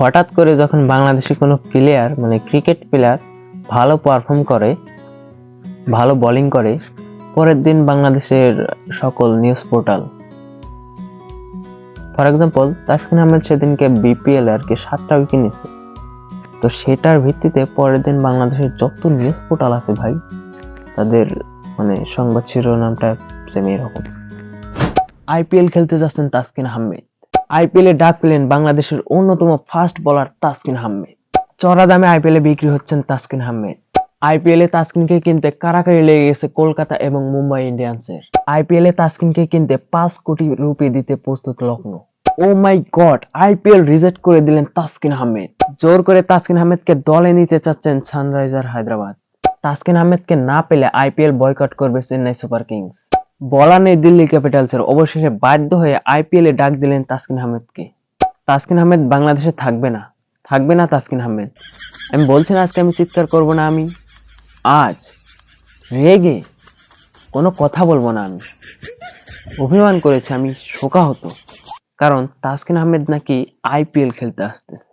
হঠাৎ করে যখন বাংলাদেশি কোনো প্লেয়ার মানে ক্রিকেট প্লেয়ার ভালো পারফর্ম করে, ভালো বোলিং করে, পরের দিন বাংলাদেশের সকল news portal for example Taskin Ahmed সেদিনকে বিপিএল আর কি সাতটা উইকেট নিছে। তো সেটার ভিত্তিতে পরের দিন বাংলাদেশের যত নিউজ পোর্টাল আছে ভাই, তাদের মানে সংবাদ শিরোনামটা সেম এরকম আইপিএল খেলতে যাচ্ছেন তাসকিন আহমেদ। আইপিএল ডাক পেলেন বাংলাদেশের অন্যতম ফাস্ট বোলার তাসকিন আহমেদ চড়া দামে আইপিএল বিক্রি হচ্ছেন তাসকিন আহমেদ আইপিএল তাসকিনকে কিনতে কারাকারি লেগে গেছে কলকাতা এবং মুম্বাই ইন্ডিয়ান্সের। আইপিএল তাসকিনকে কিনতে পাঁচ কোটি রুপি দিতে প্রস্তুত লখনৌ ও মাই গড আইপিএল রিজেক্ট করে দিলেন তাসকিন আহমেদ জোর করে তাসকিন আহমেদকে দলে নিতে চাচ্ছেন সানরাইজার হায়দ্রাবাদ। তাসকিন আহমেদকে না পেলে আইপিএল বয়কট করবে চেন্নাই সুপার কিংস। বলা নেই দিল্লি ক্যাপিটালসের। অবশেষে বাধ্য হয়ে আইপিএল ডাক দিলেন তাসকিন আহমেদকে। তাসকিন আহমেদ বাংলাদেশে থাকবে না। থাকবে না তাসকিন আহমেদ। আমি বলছি না আজকে আমি চিৎকার করব না আমি। আজ রেগে কোনো কথা বলব না আমি। অভিমান করেছে আমি, শোকাহত। কারণ তাসকিন আহমেদ নাকি আইপিএল খেলতে আসতেছে।